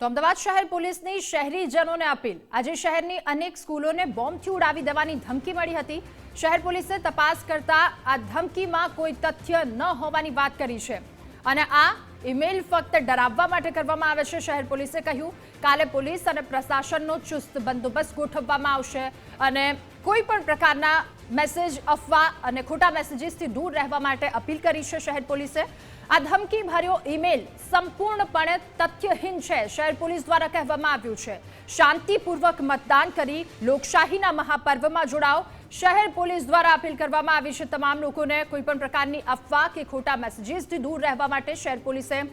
તો અમદાવાદ શહેર પોલીસની શહેરીજનોને અપીલ. આજે શહેરની અનેક સ્કૂલોને બોમ્બથી ઉડાવી દેવાની ધમકી મળી હતી. શહેર પોલીસે તપાસ કરતા આ ધમકીમાં કોઈ તથ્ય ન હોવાની વાત કરી છે. અને આ ઈમેલ ફક્ત ડરાવવા માટે કરવામાં આવે છે, શહેર પોલીસે કહ્યું. કાલે પોલીસ અને પ્રશાસનનો ચુસ્ત બંદોબસ્ત ગોઠવવામાં આવશે અને કોઈ પણ પ્રકારના મેસેજ અફવા અને ખોટા મેસેજીસથી દૂર રહેવા માટે અપીલ કરી છે શહેર પોલીસે. આ ધમકી ભર્યો ઈમેલ સંપૂર્ણપણે તથ્યહીન છે, શહેર પોલીસ દ્વારા કહેવામાં આવ્યું છે. શાંતિપૂર્વક મતદાન કરી લોકશાહીના મહાપર્વમાં જોડાઓ. શહેર પોલીસ દ્વારા અપીલ કરવામાં આવી છે તમામ લોકોને કોઈપણ પ્રકારની અફવા કે ખોટા મેસેજીસથી દૂર રહેવા માટે શહેર પોલીસે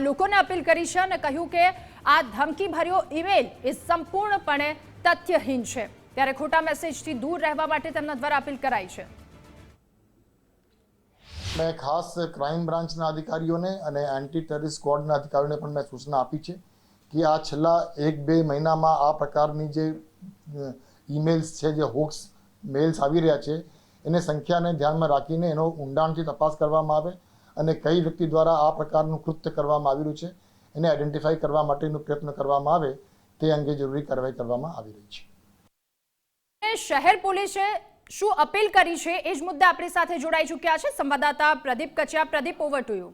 લોકોને અપીલ કરી છે અને કહ્યું કે આ ધમકી ભર્યો ઈમેલ એ સંપૂર્ણપણે તથ્યહીન છે. ત્યારે ખોટા મેસેજથી દૂર રહેવા માટે તેમના દ્વારા અપીલ કરાઈ છે. મેં ખાસ ક્રાઇમ બ્રાન્ચના અધિકારીઓને અને એન્ટી ટેરરિસ્ટ સ્કવોડના અધિકારીઓને પણ મેં સૂચના આપી છે કે આ છેલ્લા એક બે મહિનામાં આ પ્રકારની જે ઈમેલ્સ છે, જે હોક્સ મેલ્સ આવી રહ્યા છે, એને સંખ્યાને ધ્યાનમાં રાખીને એનો ઊંડાણથી તપાસ કરવામાં આવે અને કઈ વ્યક્તિ દ્વારા આ પ્રકારનું કૃત્ય કરવામાં આવી રહ્યું છે, એને આઈડેન્ટિફાઈ કરવા માટેનો પ્રયત્ન કરવામાં આવે તે અંગે જરૂરી કાર્યવાહી કરવામાં આવી રહી છે. શહેર પોલીસે શું અપીલ કરી છે એ જ મુદ્દે આપણી સાથે જોડાઈ ચૂક્યા છે સંવાદદાતા પ્રદીપ કચિયા. પ્રદીપ ઓવર યુ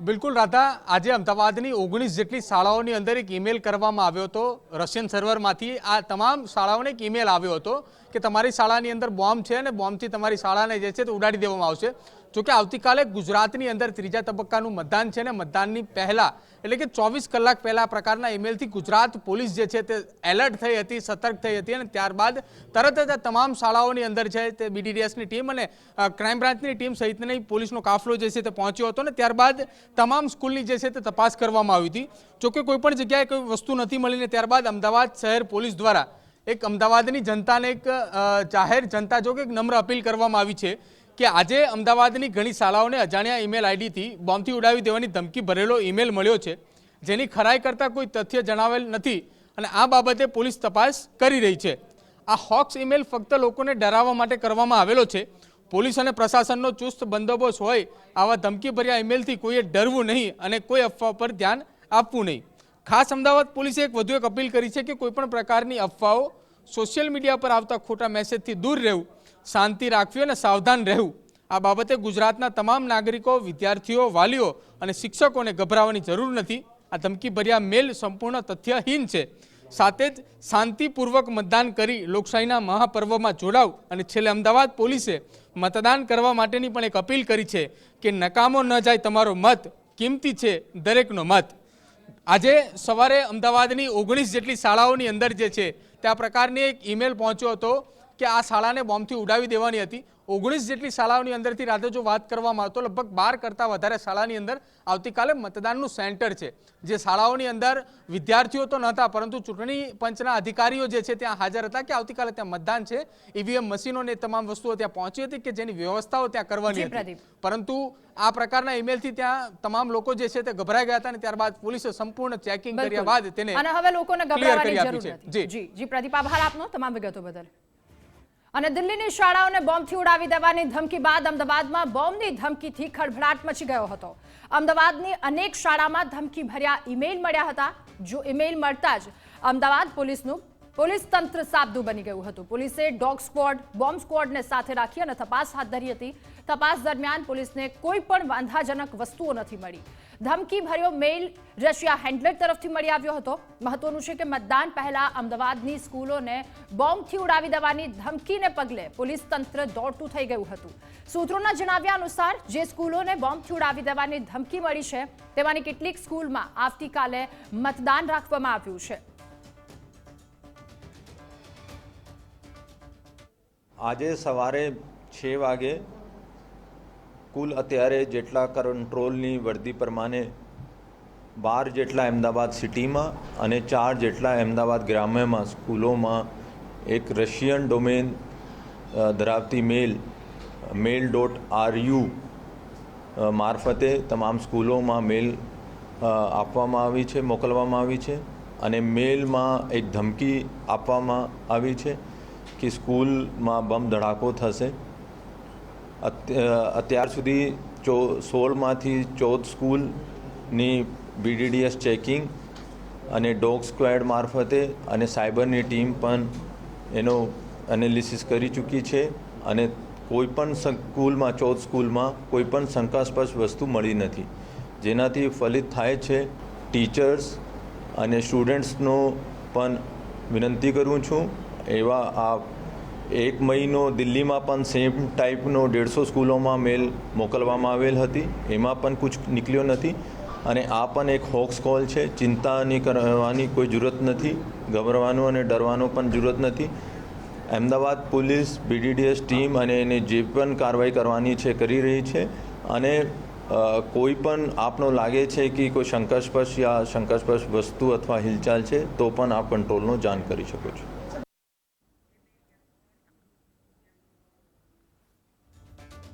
બિલકુલ રાધા, આજે અમદાવાદની ઓગણીસ જેટલી શાળાઓની અંદર એક ઈમેલ કરવામાં આવ્યો હતો. રશિયન સર્વરમાંથી આ તમામ શાળાઓને એક ઈમેલ આવ્યો હતો કે તમારી શાળાની અંદર બોમ્બ છે અને બોમ્બથી તમારી શાળાને જે છે તે ઉડાડી દેવામાં આવશે. જોકે આવતીકાલે ગુજરાતની અંદર ત્રીજા તબક્કાનું મતદાન છે ને મતદાનની પહેલા, એટલે કે ચોવીસ કલાક પહેલા પ્રકારના ઈમેલથી ગુજરાત પોલીસ જે છે તે એલર્ટ થઈ હતી, સતર્ક થઈ હતી અને ત્યારબાદ તરત જ આ તમામ શાળાઓની અંદર છે તે બીડીડીએસની ટીમ અને ક્રાઇમ બ્રાન્ચની ટીમ સહિતની પોલીસનો કાફલો જે છે તે પહોંચ્યો હતો ને ત્યારબાદ તમામ સ્કૂલની જે છે તે તપાસ કરવામાં આવી હતી. જોકે કોઈ પણ જગ્યાએ કોઈ વસ્તુ નથી મળીને ત્યારબાદ અમદાવાદ શહેર પોલીસ દ્વારા એક અમદાવાદની જનતાને એક જાહેર જનતા જોકે એક નમ્ર અપીલ કરવામાં આવી છે કે આજે અમદાવાદની ઘણી શાળાઓને અજાણ્યા ઈમેલ આઈડીથી બોમ્બથી ઉડાવી દેવાની ધમકી ભરેલો ઈમેલ મળ્યો છે. જેની ખરાઈ કરતાં કોઈ તથ્ય જણાવેલ નથી અને આ બાબતે પોલીસ તપાસ કરી રહી છે. આ હોક્સ ઈમેલ ફક્ત લોકોને ડરાવવા માટે કરવામાં આવેલો છે. પોલીસ અને પ્રશાસનનો ચુસ્ત બંદોબસ્ત હોય આવા ધમકીભર્યા ઈમેલથી કોઈએ ડરવું નહીં અને કોઈ અફવા પર ધ્યાન આપવું નહીં. ખાસ અમદાવાદ પોલીસે એક વધુ એક અપીલ કરી છે કે કોઈપણ પ્રકારની અફવાઓ સોશિયલ મીડિયા પર આવતા ખોટા મેસેજથી દૂર રહેવું. શાંતિ રાખવી અને સાવધાન રહેવું. આ બાબતે ગુજરાતના તમામ નાગરિકો, વિદ્યાર્થીઓ, વાલીઓ અને શિક્ષકોને ગભરાવાની જરૂર નથી. આ ધમકીભર્યા મેલ સંપૂર્ણ તથ્યહીન છે. સાથે જ શાંતિપૂર્વક મતદાન કરી લોકશાહીના મહાપર્વમાં જોડાવ અને છેલ્લે અમદાવાદ પોલીસે મતદાન કરવા માટેની પણ એક અપીલ કરી છે કે નકામો ન જાય તમારો મત, કિંમતી છે દરેકનો મત. આજે સવારે અમદાવાદની ઓગણીસ જેટલી શાળાઓની અંદર જે છે, તે આ પ્રકારની એક ઈમેલ પહોંચ્યો હતો. કે આ શાળાને બોમ્બથી ઉડાવી દેવાની હતી. ઓગણીસ જેટલી શાળાઓની અંદરથી રાતે જો વાત કરવામાં આવે તો લગભગ બાર કરતાં વધારે શાળાની અંદર આવતીકાલે મતદાનનું સેન્ટર છે. જે શાળાઓની અંદર વિદ્યાર્થીઓ તો નહોતા પરંતુ ચૂંટણી પંચના અધિકારીઓ જે છે ત્યાં હાજર હતા કે આવતીકાલે ત્યાં મતદાન છે. ઈવીએમ મશીનો ને તમામ વસ્તુઓ ત્યાં પહોંચી હતી કે જેની વ્યવસ્થાઓ ત્યાં કરવાની હતી. પરંતુ આ પ્રકારના ઈમેલથી ત્યાં તમામ લોકો જે છે તે ગભરાઈ ગયા હતા અને ત્યારબાદ પોલીસે સંપૂર્ણ ચેકિંગ કર્યા બાદ તેને અને હવે લોકોને ગભરાવાની જરૂર નથી. જી. જી પ્રદીપ આભાર આપનો તમામ વિગતો બદલ. અને દિલ્હીની શાળાઓને બોમ્બથી ઉડાવી દેવાની ધમકી બાદ અમદાવાદમાં બોમ્બની ધમકીથી ખળભળાટ મચી ગયો હતો. અમદાવાદની અનેક શાળામાં ધમકી ભર્યા ઈમેલ મળ્યા હતા. જો ઈમેલ મળતા જ અમદાવાદ પોલીસનું પોલીસ તંત્ર સાબદું બની ગયું હતું. પોલીસે ડોગ સ્ક્વોડ, બોમ્બ સ્ક્વોડને સાથે રાખી અને તપાસ હાથ ધરી હતી. તપાસ દરમિયાન પોલીસને કોઈ પણ વાંધાજનક વસ્તુઓ નથી મળી. ધમકી ભર્યો મેઇલ રશિયા હેન્ડલર તરફથી મળી આવ્યો હતો. મહત્વનું છે કે મતદાન પહેલા અમદાવાદની સ્કૂલોને બોમ્બથી ઉડાવી દેવાની ધમકીને પગલે પોલીસ તંત્ર દોડતું થઈ ગયું હતું. સૂત્રોના જણાવ્યા અનુસાર, જે સ્કૂલોને બોમ્બથી ઉડાવી દેવાની ધમકી મળી છે, તેમાંની કેટલીક સ્કૂલમાં આવતીકાલે મતદાન રાખવામાં આવ્યું છે. આજે સવારે છ વાગે કુલ અત્યારે જેટલા કંટ્રોલની વર્દી પ્રમાણે બાર જેટલા અમદાવાદ સિટીમાં અને ચાર જેટલા અમદાવાદ ગ્રામ્યમાં, સ્કૂલોમાં એક રશિયન ડોમેન ધરાવતી mail mail dot R U મારફતે તમામ સ્કૂલોમાં મેલ આપવામાં આવી છે, મોકલવામાં આવી છે અને મેલમાં એક ધમકી આપવામાં આવી છે. કે સ્કૂલમાં બમ ધડાકો થશે. અત્ય- અત્યાર સુધી ચો, સોળમાંથી ચૌદ સ્કૂલની બીડીડીએસ ચેકિંગ અને ડોગ સ્ક્વેડ મારફતે અને સાયબરની ટીમ પણ એનો એનાલિસિસ કરી ચૂકી છે અને કોઈ પણ સ્કૂલમાં, ચૌદ સ્કૂલમાં કોઈપણ શંકાસ્પદ વસ્તુ મળી નથી. જેનાથી ફલિત થાય છે ટીચર્સ અને સ્ટુડન્ટ્સનો પણ વિનંતી કરું છું એવા આ એક મહિનો દિલ્હીમાં પણ સેમ ટાઈપનો દેડસો સ્કૂલોમાં મેલ મોકલવામાં આવેલ હતી. એમાં પણ કુછ નીકળ્યો નથી. અને આ પણ એક હોક્સ કોલ છે. ચિંતાની કરવાની કોઈ જરૂરત નથી. ગભરવાનું અને ડરવાનું પણ જરૂરત નથી. અમદાવાદ પોલીસ બીડીડીએસ ટીમ અને એને જે પણ કાર્યવાહી કરવાની છે, કરી રહી છે. અને કોઈ પણ આપનો લાગે છે કે કોઈ શંકાસ્પદ યા શંકાસ્પદ વસ્તુ અથવા હિલચાલ છે, તો પણ આપ કંટ્રોલનો જાણ કરી શકો છો.